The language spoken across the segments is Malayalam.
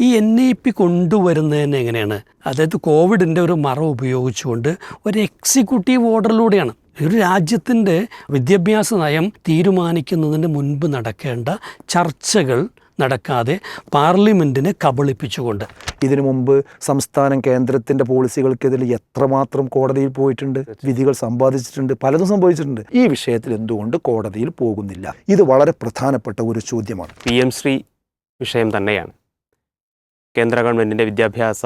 ഈ എൻ ഇ പി കൊണ്ടുവരുന്നതിന് എങ്ങനെയാണ്? അതായത് കോവിഡിന്റെ ഒരു മറ ഉപയോഗിച്ചുകൊണ്ട് ഒരു എക്സിക്യൂട്ടീവ് ഓർഡറിലൂടെയാണ് ഒരു രാജ്യത്തിന്റെ വിദ്യാഭ്യാസ നയം തീരുമാനിക്കുന്നതിന് മുൻപ് നടക്കേണ്ട ചർച്ചകൾ നടക്കാതെ പാർലമെന്റിനെ കബളിപ്പിച്ചുകൊണ്ട്. ഇതിനു മുമ്പ് സംസ്ഥാനം കേന്ദ്രത്തിന്റെ പോളിസികൾക്കെതിരെ എത്രമാത്രം കോടതിയിൽ പോയിട്ടുണ്ട് വിധികൾ സമ്പാദിച്ചിട്ടുണ്ട് പലതും സംഭവിച്ചിട്ടുണ്ട്. ഈ വിഷയത്തിൽ എന്തുകൊണ്ട് കോടതിയിൽ പോകുന്നില്ല? ഇത് വളരെ പ്രധാനപ്പെട്ട ഒരു ചോദ്യമാണ്. പി എം ശ്രീ വിഷയം തന്നെയാണ്. കേന്ദ്ര ഗവൺമെന്റിന്റെ വിദ്യാഭ്യാസ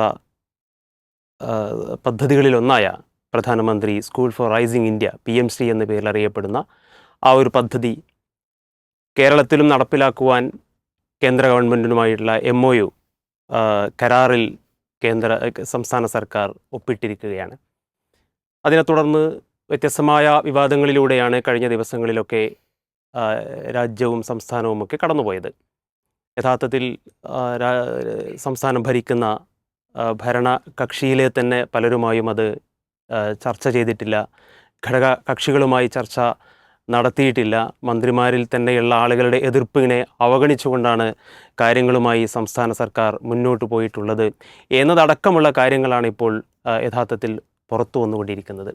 പദ്ധതികളിലൊന്നായ പ്രധാനമന്ത്രി school for rising India P M C എന്ന പേരിൽ അറിയപ്പെടുന്ന ആ ഒരു പദ്ധതി കേരളത്തിലും നടപ്പിലാക്കുവാൻ കേന്ദ്ര ഗവൺമെന്റിനുമായിട്ടുള്ള എം ഒ യു കരാറിൽ കേന്ദ്ര സംസ്ഥാന സർക്കാർ ഒപ്പിട്ടിരിക്കുകയാണ്. അതിനെ തുടർന്ന് വ്യത്യസ്തമായ വിവാദങ്ങളിലൂടെയാണ് കഴിഞ്ഞ ദിവസങ്ങളിലൊക്കെ രാജ്യവും സംസ്ഥാനവും ഒക്കെ കടന്നുപോയത്. യഥാർത്ഥത്തിൽ സംസ്ഥാനം ഭരിക്കുന്ന ഭരണ കക്ഷിയിലെ തന്നെ പലരുമായും അത് ചർച്ച ചെയ്തിട്ടില്ല. ഘടക കക്ഷികളുമായി ചർച്ച നടത്തിയിട്ടില്ല. മന്ത്രിമാരിൽ തന്നെയുള്ള ആളുകളുടെ എതിർപ്പിനെ അവഗണിച്ചുകൊണ്ടാണ് കാര്യങ്ങളുമായി സംസ്ഥാന സർക്കാർ മുന്നോട്ട് പോയിട്ടുള്ളത് എന്നതടക്കമുള്ള കാര്യങ്ങളാണ് ഇപ്പോൾ യഥാർത്ഥത്തിൽ പുറത്തു വന്നുകൊണ്ടിരിക്കുന്നത്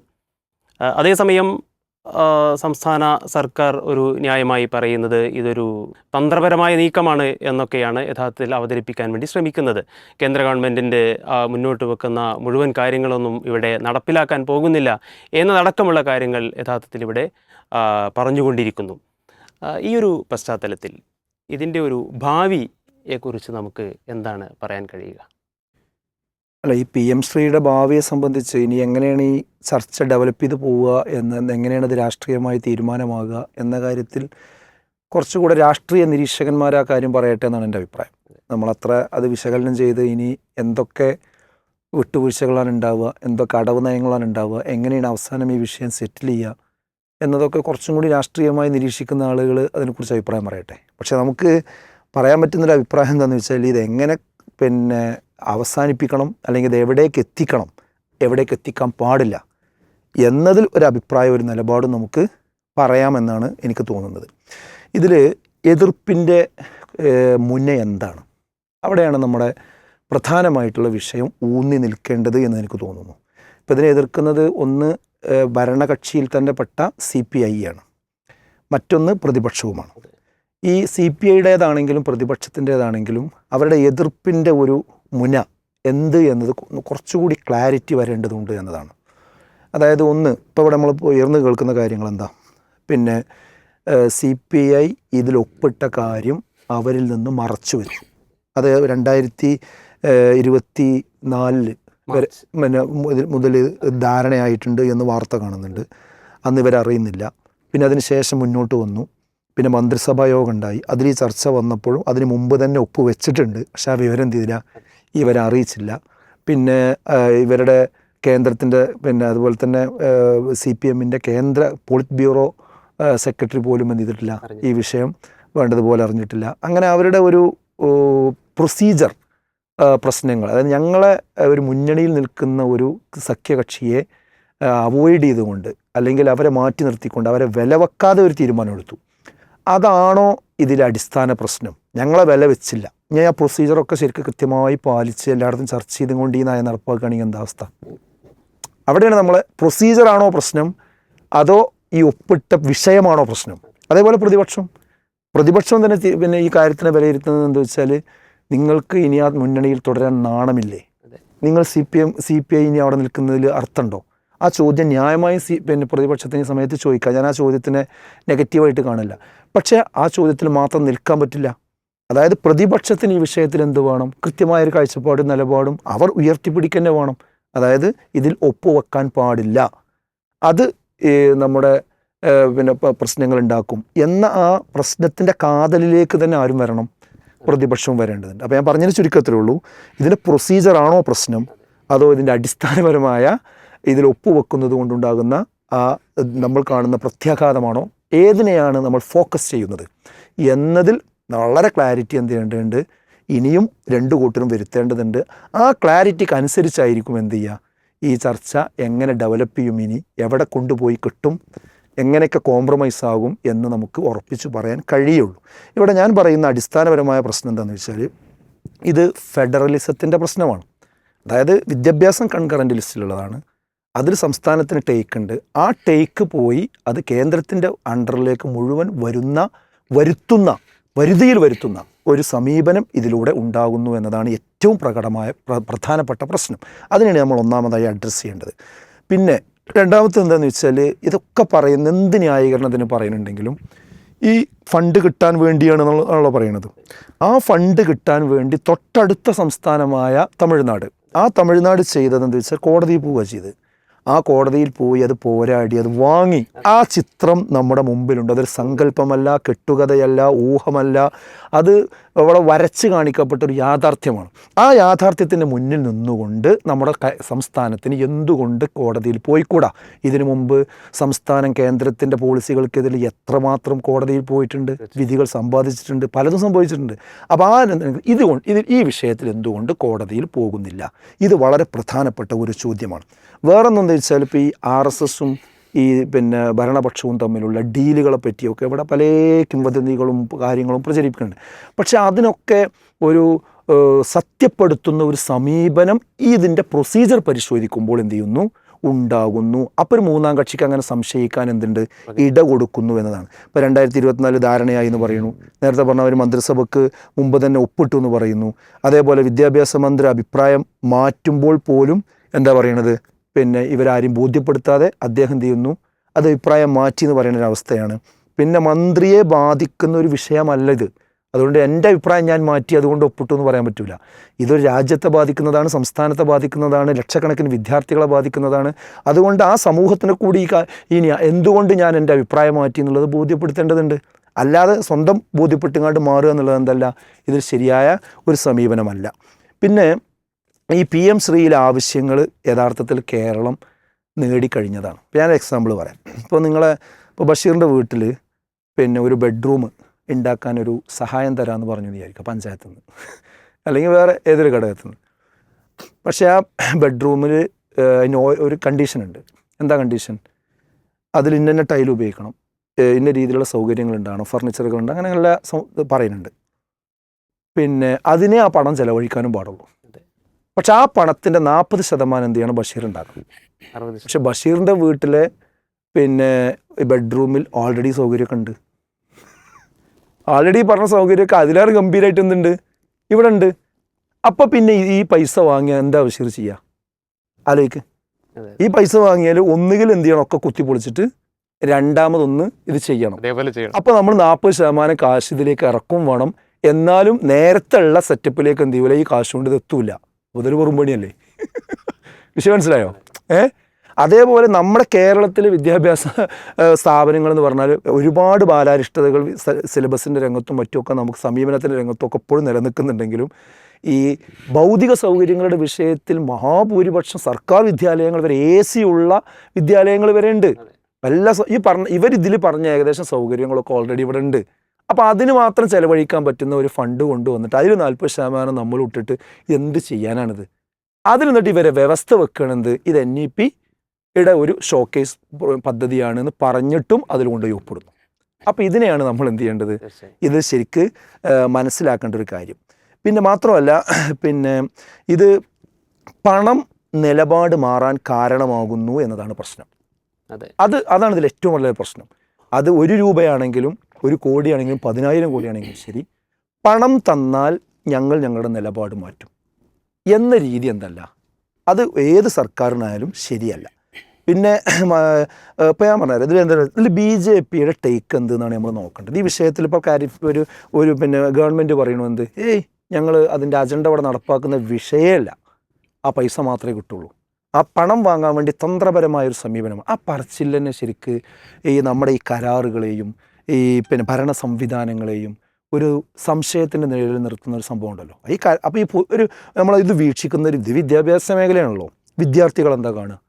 അതേസമയം സംസ്ഥാന സർക്കാർ ഒരു ന്യായമായി പറയുന്നത് ഇതൊരു തന്ത്രപരമായ നീക്കമാണ് എന്നൊക്കെയാണ് യഥാർത്ഥത്തിൽ അവതരിപ്പിക്കാൻ വേണ്ടി ശ്രമിക്കുന്നത്. കേന്ദ്ര ഗവൺമെന്റിന്റെ മുന്നോട്ട് വെക്കുന്ന മുഴുവൻ കാര്യങ്ങളൊന്നും ഇവിടെ നടപ്പിലാക്കാൻ പോകുന്നില്ല എന്നതടക്കമുള്ള കാര്യങ്ങൾ യഥാർത്ഥത്തിൽ ഇവിടെ പറഞ്ഞുകൊണ്ടിരിക്കുന്നു. ഈ ഒരു പശ്ചാത്തലത്തിൽ ഇതിന്റെ ഒരു ഭാവിയെക്കുറിച്ച് നമുക്ക് എന്താണ് പറയാൻ കഴിയുക? അല്ല ഈ പി എം ശ്രീയുടെ ഭാവിയെ സംബന്ധിച്ച് ഇനി എങ്ങനെയാണ് ഈ ചർച്ച ഡെവലപ്പ് ചെയ്ത് പോവുക എന്ന് എങ്ങനെയാണ് ഇത് രാഷ്ട്രീയമായി തീരുമാനമാകുക എന്ന കാര്യത്തിൽ കുറച്ചുകൂടെ രാഷ്ട്രീയ നിരീക്ഷകന്മാർ ആ കാര്യം പറയട്ടെ എന്നാണ് എന്റെ അഭിപ്രായം. നമ്മളത്ര അത് വിശകലനം ചെയ്ത് ഇനി എന്തൊക്കെ വിട്ടുവീഴ്ചകളാണ് ഉണ്ടാവുക എന്തൊക്കെ അടവ് നയങ്ങളാണ് ഉണ്ടാവുക എങ്ങനെയാണ് അവസാനം ഈ വിഷയം സെറ്റിൽ ചെയ്യുക എന്നതൊക്കെ കുറച്ചും കൂടി രാഷ്ട്രീയമായി നിരീക്ഷിക്കുന്ന ആളുകൾ അതിനെക്കുറിച്ച് അഭിപ്രായം പറയട്ടെ. പക്ഷേ നമുക്ക് പറയാൻ പറ്റുന്നൊരു അഭിപ്രായം എന്താണെന്ന് വെച്ചാൽ ഇത് എങ്ങനെ പിന്നെ അവസാനിപ്പിക്കണം അല്ലെങ്കിൽ ഇത് എവിടേക്ക് എത്തിക്കണം എവിടേക്ക് എത്തിക്കാൻ പാടില്ല എന്നതിൽ ഒരു അഭിപ്രായം ഒരു നിലപാട് നമുക്ക് പറയാമെന്നാണ് എനിക്ക് തോന്നുന്നത്. ഇതിൽ എതിർപ്പിന്റെ മുന്നേ എന്താണ്? അവിടെയാണ് നമ്മുടെ പ്രധാനമായിട്ടുള്ള വിഷയം ഊന്നി നിൽക്കേണ്ടത് എന്ന് എനിക്ക് തോന്നുന്നു. ഇപ്പം ഇതിനെ എതിർക്കുന്നത് ഒന്ന് ഭരണകക്ഷിയിൽ തന്നെ പെട്ട സി പി ഐ ആണ്. മറ്റൊന്ന് പ്രതിപക്ഷവുമാണ്. ഈ സി പി ഐയുടേതാണെങ്കിലും പ്രതിപക്ഷത്തിന്റേതാണെങ്കിലും അവരുടെ എതിർപ്പിന്റെ ഒരു മുന എന്ത് എന്നത് കുറച്ചുകൂടി ക്ലാരിറ്റി വരേണ്ടതുണ്ട് എന്നതാണ്. അതായത് ഒന്ന് ഇപ്പോൾ ഇവിടെ നമ്മൾ ഉയർന്നു കേൾക്കുന്ന കാര്യങ്ങൾ എന്താ പിന്നെ സി പി ഐ ഇതിൽ ഒപ്പിട്ട കാര്യം അവരിൽ നിന്ന് മറച്ചു വരും. അത് രണ്ടായിരത്തി ഇരുപത്തി നാലിൽ വരെ പിന്നെ മുതൽ മുതൽ ധാരണയായിട്ടുണ്ട് എന്ന് വാർത്ത കാണുന്നുണ്ട്. അന്ന് ഇവരറിയുന്നില്ല പിന്നെ അതിന് ശേഷം മുന്നോട്ട് വന്നു. പിന്നെ മന്ത്രിസഭാ യോഗം ഉണ്ടായി. അതിൽ ഈ ചർച്ച വന്നപ്പോഴും അതിന് മുമ്പ് തന്നെ ഒപ്പ് വെച്ചിട്ടുണ്ട് പക്ഷേ ആ വിവരം എന്ത് ചെയ്തില്ല? ഇവരെ അറിയിച്ചില്ല പിന്നെ ഇവരുടെ കേന്ദ്രത്തിന്റെ പിന്നെ അതുപോലെ തന്നെ സി പി എമ്മിന്റെ കേന്ദ്ര പോളിറ്റ് ബ്യൂറോ സെക്രട്ടറി പോലും എന്ത് ചെയ്തിട്ടില്ല ഈ വിഷയം വേണ്ടതുപോലെ അറിഞ്ഞിട്ടില്ല. അങ്ങനെ അവരുടെ ഒരു പ്രൊസീജർ പ്രശ്നങ്ങൾ അതായത് ഞങ്ങളെ ഒരു മുന്നണിയിൽ നിൽക്കുന്ന ഒരു സഖ്യകക്ഷിയെ അവോയ്ഡ് ചെയ്തുകൊണ്ട് അല്ലെങ്കിൽ അവരെ മാറ്റി നിർത്തിക്കൊണ്ട് അവരെ വില വെക്കാതെ ഒരു തീരുമാനമെടുത്തു. അതാണോ ഇതിലെ അടിസ്ഥാന പ്രശ്നം. ഞങ്ങളെ വില വെച്ചില്ല. ഞാൻ ആ പ്രൊസീജിയറൊക്കെ ശരിക്കും കൃത്യമായി പാലിച്ച് എല്ലായിടത്തും ചർച്ച ചെയ്തും കൊണ്ട് ഈ നയം നടപ്പാക്കുകയാണെങ്കിൽ എന്താ അവസ്ഥ? അവിടെയാണ് നമ്മളെ പ്രൊസീജിയറാണോ പ്രശ്നം? അതോ ഈ ഒപ്പിട്ട വിഷയമാണോ പ്രശ്നം? അതേപോലെ പ്രതിപക്ഷം. പ്രതിപക്ഷം തന്നെ പിന്നെ ഈ കാര്യത്തിനെ വിലയിരുത്തുന്നത് എന്താ വെച്ചാൽ നിങ്ങൾക്ക് ഇനി ആ മുന്നണിയിൽ തുടരാൻ നാണമില്ലേ? നിങ്ങൾ C P M C P I ഇനി അവിടെ നിൽക്കുന്നതിൽ അർത്ഥമുണ്ടോ? ആ ചോദ്യം ന്യായമായും സി പിന്നെ പ്രതിപക്ഷത്തിന് സമയത്ത് ചോദിക്കാം. ഞാൻ ആ ചോദ്യത്തിനെ നെഗറ്റീവായിട്ട് കാണില്ല പക്ഷേ ആ ചോദ്യത്തിൽ മാത്രം നിൽക്കാൻ പറ്റില്ല. അതായത് പ്രതിപക്ഷത്തിന് ഈ വിഷയത്തിൽ എന്ത് വേണം? കൃത്യമായൊരു കാഴ്ചപ്പാടും നിലപാടും അവർ ഉയർത്തിപ്പിടിക്കന്നെ വേണം. അതായത് ഇതിൽ ഒപ്പുവെക്കാൻ പാടില്ല. അത് നമ്മുടെ പിന്നെ പ്രശ്നങ്ങൾ ഉണ്ടാക്കും എന്ന ആ പ്രശ്നത്തിന്റെ കാതലിലേക്ക് തന്നെ ആരും വരണം. പ്രതിപക്ഷവും വരേണ്ടതുണ്ട് അപ്പോൾ ഞാൻ പറഞ്ഞതിന് ചുരുക്കത്തിലുള്ളൂ ഇതിന്റെ പ്രൊസീജിയറാണോ പ്രശ്നം? അതോ ഇതിന്റെ അടിസ്ഥാനപരമായ ഇതിൽ ഒപ്പുവെക്കുന്നത് കൊണ്ടുണ്ടാകുന്ന ആ നമ്മൾ കാണുന്ന പ്രത്യാഘാതമാണോ? ഏതിനെയാണ് നമ്മൾ ഫോക്കസ് ചെയ്യുന്നത്? എന്നതിൽ വളരെ ക്ലാരിറ്റി എന്ത് ചെയ്യേണ്ടതുണ്ട്? ഇനിയും രണ്ട് കൂട്ടരും വരുത്തേണ്ടതുണ്ട്. ആ ക്ലാരിറ്റിക്ക് അനുസരിച്ചായിരിക്കും എന്ത് ചെയ്യുക? ഈ ചർച്ച എങ്ങനെ ഡെവലപ്പ് ചെയ്യും ഇനി? എവിടെ കൊണ്ടുപോയി കിട്ടും? എങ്ങനെയൊക്കെ കോംപ്രമൈസ് ആകും എന്ന് നമുക്ക് ഉറപ്പിച്ച് പറയാൻ കഴിയുള്ളൂ. ഇവിടെ ഞാൻ പറയുന്ന അടിസ്ഥാനപരമായ പ്രശ്നം എന്താണെന്ന് വെച്ചാൽ ഇത് ഫെഡറലിസത്തിന്റെ പ്രശ്നമാണ്. അതായത് വിദ്യാഭ്യാസം കൺകറന്റ് ലിസ്റ്റിലുള്ളതാണ്. അതിൽ സംസ്ഥാനത്തിന് ടേക്ക് ഉണ്ട്. ആ ടേക്ക് പോയി അത് കേന്ദ്രത്തിന്റെ അണ്ടറിലേക്ക് മുഴുവൻ വരുന്ന വരുത്തുന്ന വരുതിയിൽ വരുത്തുന്ന ഒരു സമീപനം ഇതിലൂടെ ഉണ്ടാകുന്നു എന്നതാണ് ഏറ്റവും പ്രകടമായ പ്രധാനപ്പെട്ട പ്രശ്നം. അതിനാണ് നമ്മൾ ഒന്നാമതായി അഡ്രസ്സ് ചെയ്യേണ്ടത്. പിന്നെ രണ്ടാമത്തെ എന്താണെന്ന് വെച്ചാൽ ഇതൊക്കെ പറയുന്ന എന്ത് ന്യായീകരണത്തിന് പറയുന്നുണ്ടെങ്കിലും ഈ ഫണ്ട് കിട്ടാൻ വേണ്ടിയാണ് എന്നുള്ള പറയുന്നത് ആ ഫണ്ട് കിട്ടാൻ വേണ്ടി തൊട്ടടുത്ത സംസ്ഥാനമായ തമിഴ്നാട്. ആ തമിഴ്നാട് ചെയ്തതെന്ന് വെച്ചാൽ കോടതി പോവുക ചെയ്ത് ആ കോടതിയിൽ പോയി അത് പോരാടി അത് വാങ്ങി. ആ ചിത്രം നമ്മുടെ മുമ്പിലുണ്ട്. അതൊരു സങ്കല്പമല്ല കെട്ടുകഥയല്ല ഊഹമല്ല. അത് അവിടെ വരച്ച് കാണിക്കപ്പെട്ടൊരു യാഥാർത്ഥ്യമാണ്. ആ യാഥാർത്ഥ്യത്തിന്റെ മുന്നിൽ നിന്നുകൊണ്ട് നമ്മുടെ സംസ്ഥാനത്തിന് എന്തുകൊണ്ട് കോടതിയിൽ പോയിക്കൂടാ? ഇതിനു മുമ്പ് സംസ്ഥാനം കേന്ദ്രത്തിന്റെ പോളിസികൾക്കെതിരെ എത്രമാത്രം കോടതിയിൽ പോയിട്ടുണ്ട്? വിധികൾ സമ്പാദിച്ചിട്ടുണ്ട്. പലതും സംഭവിച്ചിട്ടുണ്ട്. അപ്പോൾ ആ ഇതുകൊണ്ട് ഇത് ഈ വിഷയത്തിൽ എന്തുകൊണ്ട് കോടതിയിൽ പോകുന്നില്ല? ഇത് വളരെ പ്രധാനപ്പെട്ട ഒരു ചോദ്യമാണ്. വേറൊന്നെന്താ വെച്ചാൽ ഇപ്പോൾ ഈ ആർ എസ് എസും ഈ പിന്നെ ഭരണപക്ഷവും തമ്മിലുള്ള ഡീലുകളെ പറ്റിയൊക്കെ ഇവിടെ പല കിംവദന്തികളും കാര്യങ്ങളും പ്രചരിപ്പിക്കുന്നുണ്ട്. പക്ഷേ അതിനൊക്കെ ഒരു സത്യപ്പെടുത്തുന്ന ഒരു സമീപനം ഈ ഇതിന്റെ പ്രൊസീജിയർ പരിശോധിക്കുമ്പോൾ എന്ത് ചെയ്യുന്നു? ഉണ്ടാകുന്നു. അപ്പോൾ ഒരു മൂന്നാം കക്ഷിക്ക് അങ്ങനെ സംശയിക്കാൻ എന്തുണ്ട്? ഇട കൊടുക്കുന്നു എന്നതാണ്. ഇപ്പോൾ രണ്ടായിരത്തി ഇരുപത്തിനാല് ധാരണയായി എന്ന് പറയുന്നു. നേരത്തെ പറഞ്ഞ ഒരു മന്ത്രിസഭയ്ക്ക് മുമ്പ് തന്നെ ഒപ്പിട്ടു എന്ന് പറയുന്നു. അതേപോലെ വിദ്യാഭ്യാസ മന്ത്രി അഭിപ്രായം മാറ്റുമ്പോൾ പോലും എന്താ പറയണത്? പിന്നെ ഇവരാരും ബോധ്യപ്പെടുത്താതെ അദ്ദേഹം ചെയ്യുന്നു? അത് അഭിപ്രായം മാറ്റി എന്ന് പറയുന്ന ഒരു അവസ്ഥയാണ് പിന്നെ മന്ത്രിയെ ബാധിക്കുന്ന ഒരു വിഷയമല്ല ഇത്. അതുകൊണ്ട് എന്റെ അഭിപ്രായം ഞാൻ മാറ്റി അതുകൊണ്ട് ഒപ്പിട്ടു എന്ന് പറയാൻ പറ്റില്ല ഇതൊരു രാജ്യത്തെ ബാധിക്കുന്നതാണ് സംസ്ഥാനത്തെ ബാധിക്കുന്നതാണ് ലക്ഷക്കണക്കിന് വിദ്യാർത്ഥികളെ ബാധിക്കുന്നതാണ്. അതുകൊണ്ട് ആ സമൂഹത്തിനെ കൂടി ന്യാ- എന്തുകൊണ്ട് ഞാൻ എന്റെ അഭിപ്രായം മാറ്റി എന്നുള്ളത് ബോധ്യപ്പെടുത്തേണ്ടതുണ്ട്. അല്ലാതെ സ്വന്തം ബോധ്യപ്പെട്ടുങ്ങാണ്ട് മാറുക എന്നുള്ളത് എന്തല്ല ഇത് ശരിയായ ഒരു സമീപനമല്ല. പിന്നെ ഈ പി എം ശ്രീയിലെ ആവശ്യങ്ങൾ യഥാർത്ഥത്തിൽ കേരളം നേടിക്കഴിഞ്ഞതാണ്. ഞാൻ എക്സാമ്പിൾ പറയാം. ഇപ്പോൾ നിങ്ങളെ ഇപ്പോൾ ബഷീറിന്റെ വീട്ടിൽ പിന്നെ ഒരു ബെഡ്റൂം ഉണ്ടാക്കാൻ ഒരു സഹായം തരാമെന്ന് പറഞ്ഞു വിചാരിക്കുക പഞ്ചായത്തിൽ നിന്ന് അല്ലെങ്കിൽ വേറെ ഏതൊരു ഘടകത്തിൽ നിന്ന് പക്ഷേ ആ ബെഡ്റൂമിൽ അതിന് ഒരു കണ്ടീഷൻ ഉണ്ട്. എന്താ കണ്ടീഷൻ അതിൽ ഇന്ന ടൈൽ ഉപയോഗിക്കണം. ഇന്ന രീതിയിലുള്ള ഫർണിച്ചറുകൾ ഉണ്ട്. അങ്ങനെയുള്ള പറയുന്നുണ്ട്. പിന്നെ അതിനെ ആ പണം ചിലവഴിക്കാനും പാടുള്ളൂ. പക്ഷെ ആ പണത്തിന്റെ നാൽപ്പത് ശതമാനം എന്ത് ചെയ്യണം? ബഷീർ ഉണ്ടാക്കുന്നത് പക്ഷെ ബഷീറിന്റെ വീട്ടിലെ പിന്നെ ബെഡ്റൂമിൽ ഓൾറെഡി സൗകര്യമൊക്കെ ഉണ്ട്. ഓൾറെഡി പറഞ്ഞ സൗകര്യമൊക്കെ അതിലേറെ ഗംഭീരമായിട്ട് എന്തുണ്ട്? ഇവിടെ ഉണ്ട്. അപ്പം പിന്നെ ഈ- പൈസ വാങ്ങിയാൽ എന്താ ബഷീർ ചെയ്യുക ആലോചിക്ക്. ഈ പൈസ വാങ്ങിയാൽ ഒന്നുകിൽ എന്ത് ചെയ്യണം? ഒക്കെ കുത്തിപ്പൊളിച്ചിട്ട് രണ്ടാമതൊന്ന് ഇത് ചെയ്യണം. അപ്പോൾ നമ്മൾ നാൽപ്പത് ശതമാനം കാശ് ഇതിലേക്ക് ഇറക്കും വേണം. എന്നാലും നേരത്തെ ഉള്ള സെറ്റപ്പിലേക്ക് എന്ത് ചെയ്യൂല? ഈ കാശ് കൊണ്ട് ഇത് എത്തൂല. മുതൽ കുറുമ്പണിയല്ലേ വിഷയം മനസ്സിലായോ? ഏ? അതേപോലെ നമ്മുടെ കേരളത്തിലെ വിദ്യാഭ്യാസ സ്ഥാപനങ്ങളെന്ന് സ്ഥാപനങ്ങൾ എന്ന് പറഞ്ഞാൽ ഒരുപാട് ബാലാരിഷ്ടതകൾ സിലബസിന്റെ രംഗത്തും മറ്റുമൊക്കെ നമുക്ക് സമീപനത്തിന്റെ രംഗത്തും ഒക്കെ എപ്പോഴും നിലനിൽക്കുന്നുണ്ടെങ്കിലും ഈ ഭൗതിക സൗകര്യങ്ങളുടെ വിഷയത്തിൽ മഹാഭൂരിപക്ഷം സർക്കാർ വിദ്യാലയങ്ങൾ വരെ എ സി ഉള്ള വിദ്യാലയങ്ങൾ വരെ ഉണ്ട്. എല്ലാ ഈ പറഞ്ഞ ഇവരിതിൽ പറഞ്ഞ ഏകദേശം സൗകര്യങ്ങളൊക്കെ ഓൾറെഡി ഇവിടെ ഉണ്ട്. അപ്പോൾ അതിന് മാത്രം ചിലവഴിക്കാൻ പറ്റുന്ന ഒരു ഫണ്ട് കൊണ്ടുവന്നിട്ട് അതിൽ നാൽപ്പത് ശതമാനം നമ്മൾ ഇട്ടിട്ട് എന്ത് ചെയ്യാനാണിത്? അതിൽ നിന്നിട്ട് ഇവരെ വ്യവസ്ഥ വെക്കണത് ഇത് എൻ ഇ പി യുടെ ഒരു ഷോക്കേസ് പദ്ധതിയാണെന്ന് പറഞ്ഞിട്ടും അതിൽ കൊണ്ടുപോയി ഒപ്പിടുന്നു. അപ്പോൾ ഇതിനെയാണ് നമ്മൾ എന്ത് ചെയ്യേണ്ടത്? ഇത് ശരിക്ക് മനസ്സിലാക്കേണ്ട ഒരു കാര്യം. പിന്നെ മാത്രമല്ല പിന്നെ ഇത് പണം നിലപാട് മാറാൻ കാരണമാകുന്നു എന്നതാണ് പ്രശ്നം. അതെ. അത് അതാണ് ഇതിൽ ഏറ്റവും വലിയ പ്രശ്നം. അത് ഒരു രൂപയാണെങ്കിലും ഒരു കോടിയാണെങ്കിലും പതിനായിരം കോടിയാണെങ്കിലും ശരി. പണം തന്നാൽ ഞങ്ങൾ ഞങ്ങളുടെ നിലപാട് മാറ്റും. എന്ന രീതി എന്തല്ല? അത് ഏത് സർക്കാരിനായാലും ശരിയല്ല. പിന്നെ ഇപ്പോൾ ഞാൻ പറഞ്ഞത് ഇതിൽ എന്താ ഇതിൽ ബി ജെ പിയുടെ ടേക്ക് എന്താണ് നമ്മൾ നോക്കേണ്ടത്. ഈ വിഷയത്തിൽ ഇപ്പോൾ കാര്യം ഒരു ഒരു പിന്നെ ഗവൺമെന്റ് പറയണമെന്ത് ഏയ് ഞങ്ങൾ അതിന്റെ അജണ്ട അവിടെ നടപ്പാക്കുന്ന വിഷയമല്ല ആ പൈസ മാത്രമേ കിട്ടുള്ളൂ. ആ പണം വാങ്ങാൻ വേണ്ടി തന്ത്രപരമായൊരു സമീപനം ആ പറച്ചിൽ തന്നെ ശരിക്ക് ഈ നമ്മുടെ ഈ കരാറുകളെയും ഈ പിന്നെ ഭരണ സംവിധാനങ്ങളെയും ഒരു സംശയത്തിന്റെ നിഴലിൽ നിർത്തുന്ന ഒരു സംഭവം ഉണ്ടല്ലോ. ഈ അപ്പോൾ ഈ ഒരു നമ്മൾ ഇത് വീക്ഷിക്കുന്ന ഒരു വിദ്യാഭ്യാസ മേഖലയാണല്ലോ. വിദ്യാർത്ഥികൾ എന്താ കാണുക?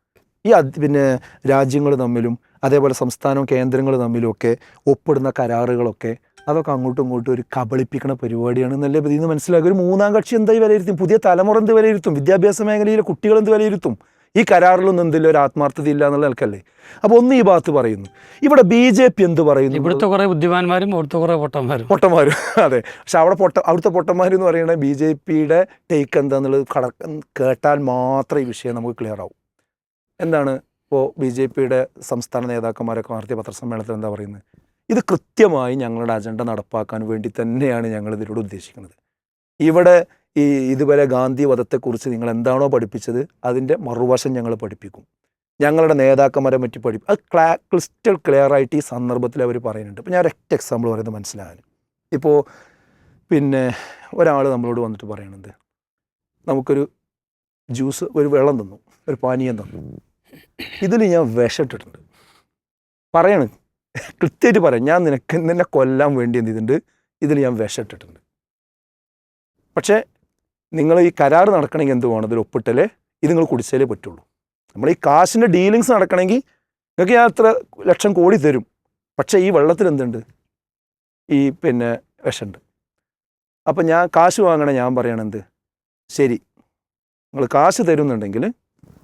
ഈ പിന്നെ രാജ്യങ്ങൾ തമ്മിലും അതേപോലെ സംസ്ഥാനവും കേന്ദ്രങ്ങൾ തമ്മിലും ഒക്കെ ഒപ്പിടുന്ന കരാറുകളൊക്കെ അതൊക്കെ അങ്ങോട്ടും ഇങ്ങോട്ടും ഒരു കബളിപ്പിക്കുന്ന പരിപാടിയാണ് എന്നല്ലേ ഇതിൽ നിന്ന് മനസ്സിലാക്കുക. ഒരു മൂന്നാം കക്ഷി എന്തായി വിലയിരുത്തും? പുതിയ തലമുറ എന്ത് വിലയിരുത്തും? വിദ്യാഭ്യാസ മേഖലയിലെ കുട്ടികൾ എന്ത് വിലയിരുത്തും? ഈ കരാറിലൊന്നും എന്തെങ്കിലും ഒരു ആത്മാർത്ഥത ഇല്ല എന്നുള്ള നിലക്കല്ലേ? അപ്പോൾ ഒന്ന് ഈ ഭാഗത്ത് പറയുന്നു. ഇവിടെ ബി ജെ പി എന്ത് പറയുന്നു? ഇവിടുത്തെ കുറേ ബുദ്ധിമാന്മാരും അവിടുത്തെ കുറേ പൊട്ടന്മാരും. പൊട്ടന്മാരും അതെ. പക്ഷെ അവിടെ പൊട്ട അവിടുത്തെ പൊട്ടന്മാരെന്ന് പറയുന്നത് ബി ജെ പിയുടെ ടേക്ക് എന്താന്നുള്ളത് കട കേട്ടാൽ മാത്രം ഈ വിഷയം നമുക്ക് ക്ലിയർ ആവും. എന്താണ് ഇപ്പോൾ ബി ജെ പിയുടെ സംസ്ഥാന നേതാക്കന്മാരൊക്കെ നടത്തിയ പത്രസമ്മേളനത്തിൽ എന്താ പറയുന്നത്? ഇത് കൃത്യമായി ഞങ്ങളുടെ അജണ്ട നടപ്പാക്കാൻ വേണ്ടി തന്നെയാണ് ഞങ്ങൾ ഇതിലൂടെ ഉദ്ദേശിക്കുന്നത്. ഇവിടെ ഈ ഇതുവരെ ഗാന്ധി വധത്തെക്കുറിച്ച് നിങ്ങൾ എന്താണോ പഠിപ്പിച്ചത് അതിന്റെ മറുവശം ഞങ്ങൾ പഠിപ്പിക്കും. ഞങ്ങളുടെ നേതാക്കന്മാരെ പറ്റി പഠിപ്പിക്കും അത് ക്ലാ ക്രിസ്റ്റൽ ക്ലിയർ ആയിട്ട് ഈ സന്ദർഭത്തിൽ അവർ പറയുന്നുണ്ട്. അപ്പോൾ ഞാൻ ഒരൊറ്റ എക്സാമ്പിൾ പറയുന്നത് മനസ്സിലാകാൻ ഇപ്പോൾ പിന്നെ ഒരാൾ നമ്മളോട് വന്നിട്ട് പറയണത് നമുക്കൊരു ജ്യൂസ് ഒരു വെള്ളം തന്നു ഒരു പാനീയം തന്നു. ഇതിൽ ഞാൻ വിഷമിട്ടിട്ടുണ്ട്. പറയണ് കൃത്യമായിട്ട് പറയാം. ഞാൻ നിനക്ക് നിന്നെ കൊല്ലാൻ വേണ്ടി എന്ത് ചെയ്തിട്ടുണ്ട്? ഇതിൽ ഞാൻ വിഷമിട്ടിട്ടുണ്ട്. പക്ഷേ നിങ്ങൾ ഈ കരാർ നടക്കണമെങ്കിൽ എന്ത് വേണം? ഇതിൽ ഒപ്പിട്ടലേ ഇത് നിങ്ങൾ കുടിച്ചാലേ പറ്റുള്ളൂ. നമ്മൾ ഈ കാശിന്റെ ഡീലിങ്സ് നടക്കണമെങ്കിൽ നിങ്ങൾക്ക് ഞാൻ അത്ര ലക്ഷം കോടി തരും. പക്ഷേ ഈ വെള്ളത്തിൽ എന്തുണ്ട്? ഈ പിന്നെ വിഷമുണ്ട്. അപ്പം ഞാൻ കാശ് വാങ്ങണേ ഞാൻ പറയണെന്ത് ശരി. നിങ്ങൾ കാശ് തരുന്നുണ്ടെങ്കിൽ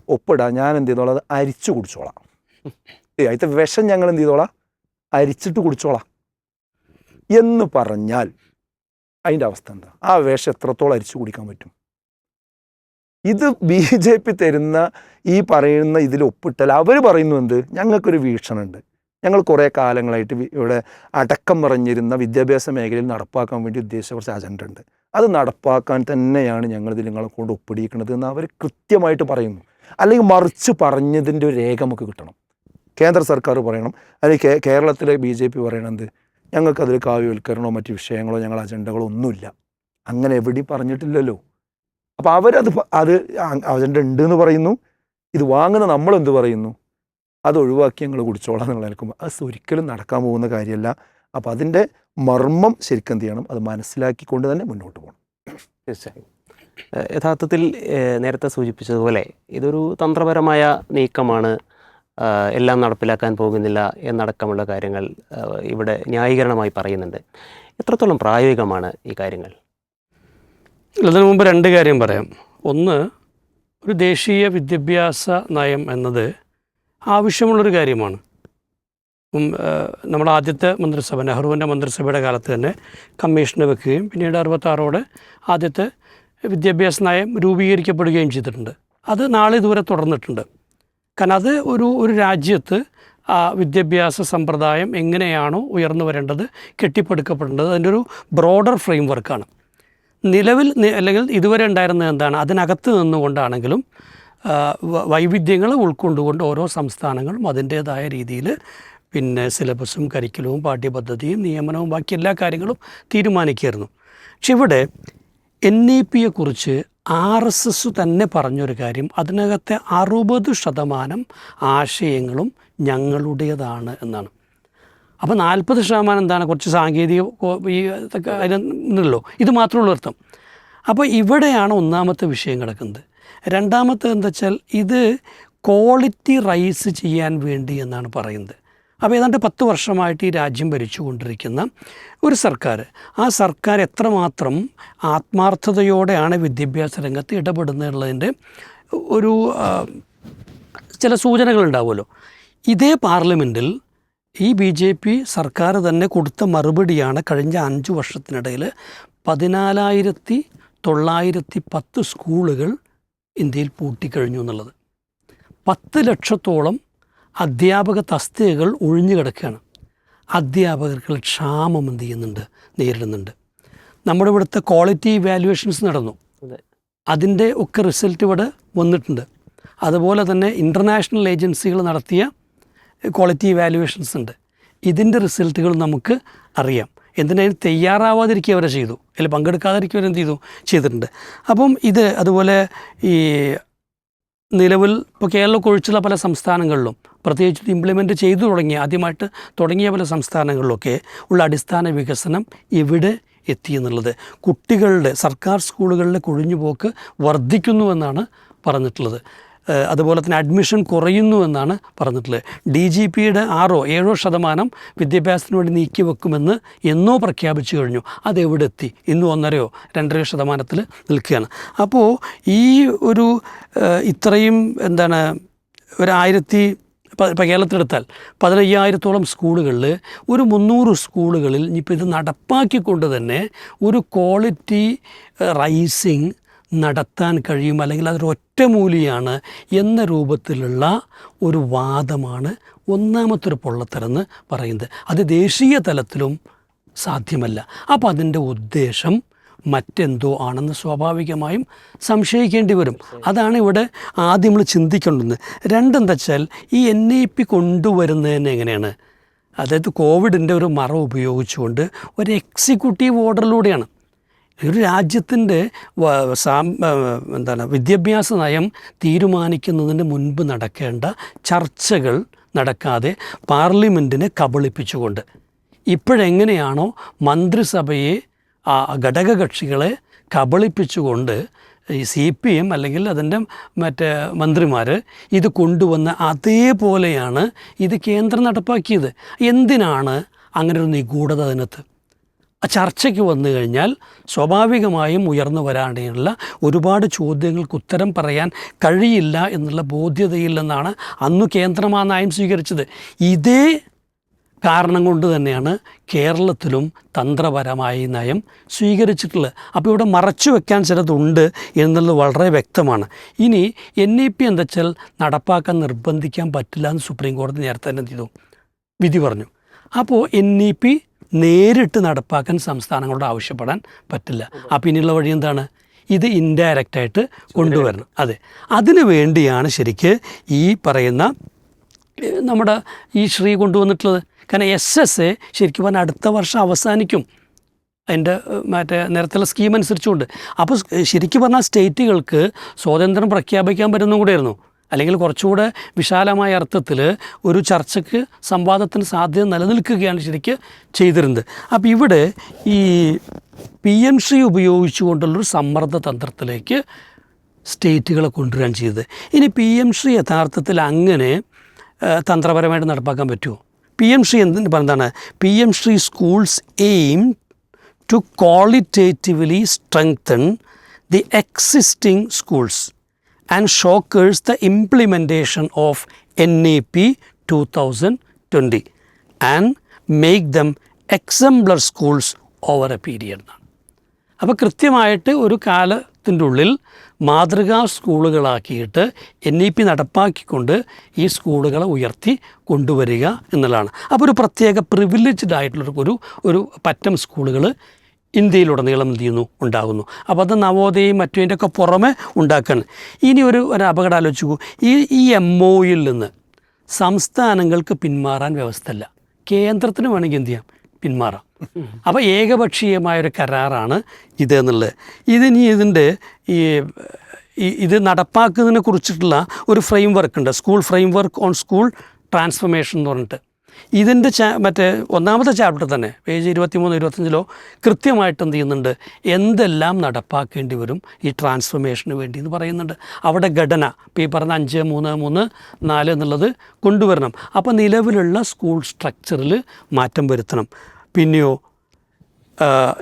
ഒപ്പിടാം ഞാൻ എന്ത് ചെയ്തോളാം? അത് അരിച്ചു കുടിച്ചോളാം. ഏ അതിന്റെ വിഷം ഞങ്ങൾ എന്ത് ചെയ്തോളാം? അരിച്ചിട്ട് കുടിച്ചോളാം. എന്ന് പറഞ്ഞാൽ അതിന്റെ അവസ്ഥ എന്താ? ആ വേഷം എത്രത്തോളം അരിച്ചു കുടിക്കാൻ പറ്റും? ഇത് ബി ജെ പി തരുന്ന ഈ പറയുന്ന ഇതിൽ ഒപ്പിട്ടാൽ അവർ പറയുന്നു എന്ത്? ഞങ്ങൾക്കൊരു വീക്ഷണമുണ്ട്. ഞങ്ങൾ കുറേ കാലങ്ങളായിട്ട് ഇവിടെ അടക്കം പറഞ്ഞിരുന്ന വിദ്യാഭ്യാസ മേഖലയിൽ നടപ്പാക്കാൻ വേണ്ടി ഉദ്ദേശിച്ച കുറച്ച് അജണ്ട ഉണ്ട്. അത് നടപ്പാക്കാൻ തന്നെയാണ് ഞങ്ങൾ നിങ്ങളെ കൊണ്ട് ഒപ്പിടിക്കുന്നത് എന്ന് അവർ കൃത്യമായിട്ട് പറയുന്നു. അല്ലെങ്കിൽ മറിച്ച് പറഞ്ഞതിന്റെ ഒരു രേഖ നമുക്ക് കിട്ടണം. കേന്ദ്ര സർക്കാർ പറയണം. അല്ലെങ്കിൽ കേരളത്തിലെ ബി ജെ പി പറയണത് ഞങ്ങൾക്കതിൽ കാവ്യവൽക്കരണമോ മറ്റ് വിഷയങ്ങളോ ഞങ്ങൾ അജണ്ടകളോ ഒന്നുമില്ല. അങ്ങനെ എവിടെയും പറഞ്ഞിട്ടില്ലല്ലോ. അപ്പോൾ അവരത് അത് അജണ്ട ഉണ്ട് എന്ന് പറയുന്നു. ഇത് വാങ്ങുന്ന നമ്മളെന്ത് പറയുന്നു? അത് ഒഴിവാക്കി ഞങ്ങൾ കുടിച്ചോളാം എന്നുള്ള നിൽക്കുമ്പോൾ അത് ഒരിക്കലും നടക്കാൻ പോകുന്ന കാര്യമല്ല. അപ്പോൾ അതിന്റെ മർമ്മം ശരിക്കും എന്ത് ചെയ്യണം? അത് മനസ്സിലാക്കിക്കൊണ്ട് തന്നെ മുന്നോട്ട് പോകണം. തീർച്ചയായും. യഥാർത്ഥത്തിൽ നേരത്തെ സൂചിപ്പിച്ചതുപോലെ ഇതൊരു തന്ത്രപരമായ നീക്കമാണ്. എല്ലാം നടപ്പിലാക്കാൻ പോകുന്നില്ല എന്നടക്കമുള്ള കാര്യങ്ങൾ ഇവിടെ ന്യായീകരണമായി പറയുന്നുണ്ട്. എത്രത്തോളം പ്രായോഗികമാണ് ഈ കാര്യങ്ങൾ? അതിനു മുമ്പ് രണ്ട് കാര്യം പറയാം. ഒന്ന് ഒരു ദേശീയ വിദ്യാഭ്യാസ നയം എന്നത് ആവശ്യമുള്ളൊരു കാര്യമാണ്. നമ്മുടെ ആദ്യത്തെ മന്ത്രിസഭ നെഹ്റുവിന്റെ മന്ത്രിസഭയുടെ കാലത്ത് തന്നെ കമ്മീഷന് വെക്കുകയും പിന്നീട് അറുപത്താറോടെ ആദ്യത്തെ വിദ്യാഭ്യാസ നയം രൂപീകരിക്കപ്പെടുകയും ചെയ്തിട്ടുണ്ട്. അത് നാളെ ദൂരെ തുടർന്നിട്ടുണ്ട്. കാരണം അത് ഒരു ഒരു രാജ്യത്ത് വിദ്യാഭ്യാസ സമ്പ്രദായം എങ്ങനെയാണോ ഉയർന്നു വരേണ്ടത് കെട്ടിപ്പടുക്കപ്പെടേണ്ടത് അതിന്റെ ഒരു ബ്രോഡർ ഫ്രെയിംവർക്കാണ് നിലവിൽ അല്ലെങ്കിൽ ഇതുവരെ ഉണ്ടായിരുന്നത് എന്താണ്? അതിനകത്ത് നിന്നുകൊണ്ടാണെങ്കിലും വൈവിധ്യങ്ങൾ ഉൾക്കൊണ്ടുകൊണ്ട് ഓരോ സംസ്ഥാനങ്ങളും അതിന്റേതായ രീതിയിൽ പിന്നെ സിലബസും കരിക്കുലവും പാഠ്യപദ്ധതിയും നിയമനവും ബാക്കി എല്ലാ കാര്യങ്ങളും തീരുമാനിക്കുകയായിരുന്നു. പക്ഷെ ഇവിടെ എൻ ഇ പിയെ കുറിച്ച് ആർ എസ് എസ് തന്നെ പറഞ്ഞൊരു കാര്യം. അതിനകത്തെ അറുപത് ശതമാനം ആശയങ്ങളും ഞങ്ങളുടേതാണ് എന്നാണ്. അപ്പോൾ നാൽപ്പത് ശതമാനം എന്താണ്? കുറച്ച് സാങ്കേതിക ഈ അതിനുണ്ടല്ലോ ഇത് മാത്രമുള്ള അർത്ഥം. അപ്പോൾ ഇവിടെയാണ് ഒന്നാമത്തെ വിഷയം കിടക്കുന്നത്. രണ്ടാമത്തെ എന്താ വെച്ചാൽ ഇത് ക്വാളിറ്റി റൈസ് ചെയ്യാൻ വേണ്ടി എന്നാണ് പറയുന്നത്. അപ്പോൾ ഏതാണ്ട് പത്ത് വർഷമായിട്ട് ഈ രാജ്യം ഭരിച്ചുകൊണ്ടിരിക്കുന്ന ഒരു സർക്കാർ. ആ സർക്കാർ എത്രമാത്രം ആത്മാർത്ഥതയോടെയാണ് വിദ്യാഭ്യാസ രംഗത്ത് ഇടപെടുന്നതിന്റെ ഒരു ചില സൂചനകൾ ഉണ്ടാവുമല്ലോ. ഇതേ പാർലമെന്റിൽ ഈ ബി ജെ പി സർക്കാർ തന്നെ കൊടുത്ത മറുപടിയാണ് കഴിഞ്ഞ അഞ്ച് വർഷത്തിനിടയിൽ പതിനാലായിരത്തി തൊള്ളായിരത്തി പത്ത് സ്കൂളുകൾ ഇന്ത്യയിൽ പൂട്ടിക്കഴിഞ്ഞു എന്നുള്ളത്. പത്ത് ലക്ഷത്തോളം അധ്യാപക തസ്തികകൾ ഒഴിഞ്ഞു കിടക്കുകയാണ്. അധ്യാപകർക്ക് ക്ഷാമം എന്ത് ചെയ്യുന്നുണ്ട്? നേരിടുന്നുണ്ട്. നമ്മുടെ ഇവിടുത്തെ ക്വാളിറ്റി വാല്യുവേഷൻസ് നടന്നു. അതെ. അതിന്റെ ഒക്കെ റിസൾട്ട് ഇവിടെ വന്നിട്ടുണ്ട്. അതുപോലെ തന്നെ ഇന്റർനാഷണൽ ഏജൻസികൾ നടത്തിയ ക്വാളിറ്റി വാല്യുവേഷൻസ് ഉണ്ട്. ഇതിന്റെ റിസൾട്ടുകൾ നമുക്ക് അറിയാം. എന്തിനും തയ്യാറാവാതിരിക്കുക അവരെ ചെയ്തു? അതിൽ പങ്കെടുക്കാതിരിക്കുക എന്ത് ചെയ്തു? ചെയ്തിട്ടുണ്ട്. അപ്പം ഇത് അതുപോലെ ഈ നിലവിൽ ഇപ്പോൾ കേരളമൊക്കെ ഒഴിച്ചുള്ള പല സംസ്ഥാനങ്ങളിലും പ്രത്യേകിച്ച് ഇംപ്ലിമെന്റ് ചെയ്തു തുടങ്ങിയ ആദ്യമായിട്ട് തുടങ്ങിയ പല സംസ്ഥാനങ്ങളിലൊക്കെ ഉള്ള അടിസ്ഥാന വികസനം എവിടെ എത്തി എന്നുള്ളത്. കുട്ടികളുടെ സർക്കാർ സ്കൂളുകളിലെ കൊഴിഞ്ഞുപോക്ക് വർദ്ധിക്കുന്നുവെന്നാണ് പറഞ്ഞിട്ടുള്ളത്. അതുപോലെ തന്നെ അഡ്മിഷൻ കുറയുന്നു എന്നാണ് പറഞ്ഞിട്ടുള്ളത് ഡി ജി പിയുടെ ആറോ ഏഴോ ശതമാനം വിദ്യാഭ്യാസത്തിന് വേണ്ടി നീക്കി വെക്കുമെന്ന് എന്നോ പ്രഖ്യാപിച്ചു കഴിഞ്ഞു. അതെവിടെ എത്തി ഇന്ന് ഒന്നരയോ രണ്ടരയോ ശതമാനത്തിൽ നിൽക്കുകയാണ്. അപ്പോൾ ഈ ഒരു ഇത്രയും എന്താണ് ഒരു ആയിരത്തി ഇപ്പം ഇപ്പം കേരളത്തിലെടുത്താൽ പതിനയ്യായിരത്തോളം സ്കൂളുകളിൽ ഒരു മുന്നൂറ് സ്കൂളുകളിൽ ഇനിയിപ്പോൾ ഇത് നടപ്പാക്കിക്കൊണ്ട് തന്നെ ഒരു ക്വാളിറ്റി റൈസിങ് നടത്താൻ കഴിയും അല്ലെങ്കിൽ അതൊരു ഒറ്റമൂലിയാണ് എന്ന രൂപത്തിലുള്ള ഒരു വാദമാണ് ഒന്നാമത്തെ ഒരു പൊള്ളത്തരെന്ന് പറയുന്നത്. അത് ദേശീയ തലത്തിലും സാധ്യമല്ല. അപ്പോൾ അതിന്റെ ഉദ്ദേശം മറ്റെന്തോ ആണെന്ന് സ്വാഭാവികമായും സംശയിക്കേണ്ടി വരും. അതാണ് ഇവിടെ ആദ്യം നമ്മൾ ചിന്തിക്കേണ്ടത് രണ്ടെന്താ വെച്ചാൽ ഈ എൻ ഇ പി കൊണ്ടുവരുന്നതിന് എങ്ങനെയാണ്? അതായത് കോവിഡിന്റെ ഒരു മറ ഉപയോഗിച്ചുകൊണ്ട് ഒരു എക്സിക്യൂട്ടീവ് ഓർഡറിലൂടെയാണ്. ഒരു രാജ്യത്തിന്റെ എന്താണ് വിദ്യാഭ്യാസ നയം തീരുമാനിക്കുന്നതിന് മുൻപ് നടക്കേണ്ട ചർച്ചകൾ നടക്കാതെ പാർലമെന്റിനെ കബളിപ്പിച്ചുകൊണ്ട്. ഇപ്പോഴെങ്ങനെയാണോ മന്ത്രിസഭയെ ആ ഘടകകക്ഷികളെ കബളിപ്പിച്ചുകൊണ്ട് ഈ സി പി എം അല്ലെങ്കിൽ അതിന്റെ മറ്റേ മന്ത്രിമാർ ഇത് കൊണ്ടുവന്ന അതേപോലെയാണ് ഇത് കേന്ദ്രം നടപ്പാക്കിയത്. എന്തിനാണ് അങ്ങനെ ഒരു നിഗൂഢത അതിനകത്ത്? ആ ചർച്ചയ്ക്ക് വന്നു കഴിഞ്ഞാൽ സ്വാഭാവികമായും ഉയർന്നു വരാനുള്ള ഒരുപാട് ചോദ്യങ്ങൾക്ക് ഉത്തരം പറയാൻ കഴിയില്ല എന്നുള്ള ബോധ്യതയില്ലെന്നാണ് അന്ന് കേന്ദ്രം നയം സ്വീകരിച്ചത്. ഇതേ കാരണം കൊണ്ട് തന്നെയാണ് കേരളത്തിലും തന്ത്രപരമായി നയം സ്വീകരിച്ചിട്ടുള്ളത്. അപ്പോൾ ഇവിടെ മറച്ചു വെക്കാൻ ചിലതുണ്ട് എന്നുള്ളത് വളരെ വ്യക്തമാണ്. ഇനി എൻ ഇ പി എന്താ വെച്ചാൽ നടപ്പാക്കാൻ നിർബന്ധിക്കാൻ പറ്റില്ല എന്ന് സുപ്രീം കോടതി നേരത്തെ തന്നെ ചെയ്തു. വിധി പറഞ്ഞു. അപ്പോൾ എൻ ഇ പി നേരിട്ട് നടപ്പാക്കാൻ സംസ്ഥാനങ്ങളോട് ആവശ്യപ്പെടാൻ പറ്റില്ല. അപ്പോൾ ഇനിയുള്ള വഴി എന്താണ്? ഇത് ഇൻഡയറക്റ്റായിട്ട് കൊണ്ടുവരണം. അതെ. അതിനു വേണ്ടിയാണ് ശരിക്ക് ഈ പറയുന്ന നമ്മുടെ ഈ ശ്രീ കൊണ്ടുവന്നിട്ടുള്ളത്. കാരണം എസ് എസ് എ ശരിക്കും പറഞ്ഞാൽ അടുത്ത വർഷം അവസാനിക്കും. അതിന്റെ മറ്റേ നിരത്തിലുള്ള സ്കീം അനുസരിച്ചുകൊണ്ട്. അപ്പോൾ ശരിക്കും പറഞ്ഞാൽ സ്റ്റേറ്റുകൾക്ക് സ്വാതന്ത്ര്യം പ്രഖ്യാപിക്കാൻ പറ്റുന്നതും കൂടെയായിരുന്നു. അല്ലെങ്കിൽ കുറച്ചുകൂടെ വിശാലമായ അർത്ഥത്തിൽ ഒരു ചർച്ചയ്ക്ക് സംവാദത്തിന് സാധ്യത നിലനിൽക്കുകയാണ് ശരിക്ക് ചെയ്തിരുന്നത്. അപ്പോൾ ഇവിടെ ഈ പി എം സി ഉപയോഗിച്ചുകൊണ്ടുള്ളൊരു സമ്മർദ്ദ തന്ത്രത്തിലേക്ക് സ്റ്റേറ്റുകളെ കൊണ്ടുവരാൻ ചെയ്തത്. ഇനി പി എം സി യഥാർത്ഥത്തിൽ അങ്ങനെ തന്ത്രപരമായിട്ട് നടപ്പാക്കാൻ പറ്റുമോ? പി എം ശ്രീ എന്തിന് പറഞ്ഞതാണ് P M Shri schools aim to qualitatively strengthen the existing schools and showcases the implementation of N E P two thousand twenty and make them exemplar schools over a period അപ്പോൾ കൃത്യമായിട്ട് ഒരു കാലത്തിന്റെ ഉള്ളിൽ മാതൃകാ സ്കൂളുകളാക്കിയിട്ട് എൻ ഇ പി നടപ്പാക്കിക്കൊണ്ട് ഈ സ്കൂളുകളെ ഉയർത്തി കൊണ്ടുവരിക എന്നുള്ളതാണ്. അപ്പോൾ ഒരു പ്രത്യേക പ്രിവിലേജ്ഡ് ആയിട്ടുള്ള ഒരു ഒരു പറ്റം സ്കൂളുകൾ ഇന്ത്യയിലുടനീളം എന്ത് ചെയ്യുന്നു? ഉണ്ടാകുന്നു. അപ്പോൾ അത് നവോദയയും മറ്റു ഒക്കെ പുറമെ ഉണ്ടാക്കാൻ ഇനി ഒരു ഒരു അപകടം ആലോചിച്ചു നോക്കൂ. ഈ ഈ എം ഒയിൽ നിന്ന് സംസ്ഥാനങ്ങൾക്ക് പിന്മാറാൻ വ്യവസ്ഥയല്ല. കേന്ദ്രത്തിന് വേണമെങ്കിൽ എന്ത് ചെയ്യാം? പിന്മാറാം. അപ്പോൾ ഏകപക്ഷീയമായൊരു കരാറാണ് ഇത് എന്നുള്ളത് ഇതിനി ഇതിന്റെ ഈ ഈ- ഇത് നടപ്പാക്കുന്നതിനെ കുറിച്ചിട്ടുള്ള ഒരു ഫ്രെയിം വർക്ക് ഉണ്ട്. School framework on school transformation എന്ന് പറഞ്ഞിട്ട്. ഇതിന്റെ ചാ മറ്റേ ഒന്നാമത്തെ ചാപ്റ്റർ തന്നെ പേജ് ഇരുപത്തിമൂന്ന് ഇരുപത്തഞ്ചിലോ കൃത്യമായിട്ട് എന്ത് ചെയ്യുന്നുണ്ട്? എന്തെല്ലാം നടപ്പാക്കേണ്ടി വരും ഈ ട്രാൻസ്ഫർമേഷന് വേണ്ടി എന്ന് പറയുന്നുണ്ട്. അവിടെ ഘടന ഇപ്പോൾ ഈ പറഞ്ഞ അഞ്ച് മൂന്ന് മൂന്ന് നാല് എന്നുള്ളത് കൊണ്ടുവരണം. അപ്പോൾ നിലവിലുള്ള സ്കൂൾ സ്ട്രക്ചറിൽ മാറ്റം വരുത്തണം. പിന്നെയോ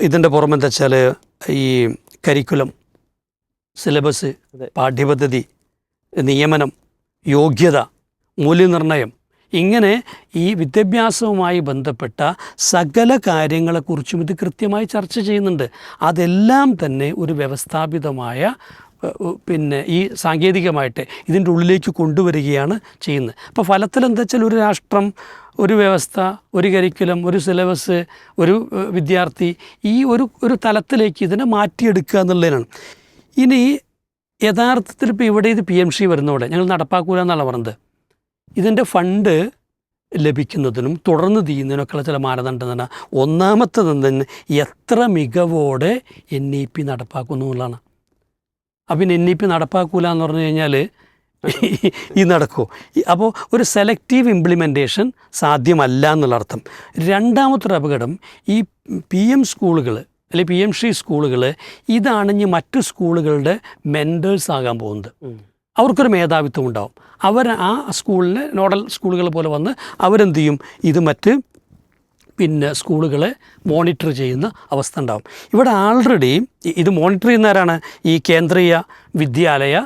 ഇതിന്റെ പുറമെ എന്താ വെച്ചാൽ ഈ കരിക്കുലം സിലബസ് പാഠ്യപദ്ധതി നിയമനം യോഗ്യത മൂല്യനിർണയം ഇങ്ങനെ ഈ വിദ്യാഭ്യാസവുമായി ബന്ധപ്പെട്ട സകല കാര്യങ്ങളെക്കുറിച്ചും ഇത് കൃത്യമായി ചർച്ച ചെയ്യുന്നുണ്ട്. അതെല്ലാം തന്നെ ഒരു വ്യവസ്ഥാപിതമായ പിന്നെ ഈ സാങ്കേതികമായിട്ട് ഇതിന്റെ ഉള്ളിലേക്ക് കൊണ്ടുവരികയാണ് ചെയ്യുന്നത്. അപ്പോൾ ഫലത്തിൽ എന്താ വെച്ചാൽ ഒരു രാഷ്ട്രം ഒരു വ്യവസ്ഥ ഒരു കരിക്കുലം ഒരു സിലബസ് ഒരു വിദ്യാർത്ഥി ഈ ഒരു ഒരു തലത്തിലേക്ക് ഇതിനെ മാറ്റിയെടുക്കുക എന്നുള്ളതിനാണ്. ഇനി യഥാർത്ഥത്തിൽ ഇപ്പോൾ ഇവിടെ ഇത് പി എം സി വരുന്നതോടെ ഞങ്ങൾ നടപ്പാക്കൂല എന്നാണ് പറഞ്ഞത്. ഇതിന്റെ ഫണ്ട് ലഭിക്കുന്നതിനും തുടർന്ന് തീയുന്നതിനൊക്കെയുള്ള ചില മാനദണ്ഡം തന്നെ തന്നെ എത്ര മികവോടെ എൻ ഇ പി നടപ്പാക്കുന്നു എന്നുള്ളതാണ്. അപ്പം പിന്നെ എൻ ഇ പി നടപ്പാക്കൂല എന്ന് പറഞ്ഞു കഴിഞ്ഞാൽ ഈ നടക്കുമോ അപ്പോൾ ഒരു സെലക്റ്റീവ് ഇംപ്ലിമെന്റേഷൻ സാധ്യമല്ല എന്നുള്ള അർത്ഥം രണ്ടാമത്തൊരു അപകടം ഈ പി എം സ്കൂളുകൾ അല്ലെങ്കിൽ പി എം ശ്രീ സ്കൂളുകൾ ഇതാണ് മറ്റ് മറ്റു സ്കൂളുകളുടെ മെന്റേഴ്സ് ആകാൻ പോകുന്നത്. അവർക്കൊരു മേധാവിത്വം ഉണ്ടാവും. അവർ ആ സ്കൂളിനെ നോഡൽ സ്കൂളുകൾ പോലെ വന്ന് അവരെന്ത് ചെയ്യും? ഇത് മറ്റ് പിന്നെ സ്കൂളുകളെ മോണിറ്റർ ചെയ്യുന്ന അവസ്ഥ ഉണ്ടാവും. ഇവിടെ ആൾറെഡി ഇത് മോണിറ്റർ ചെയ്യുന്നവരാണ് ഈ കേന്ദ്രീയ വിദ്യാലയ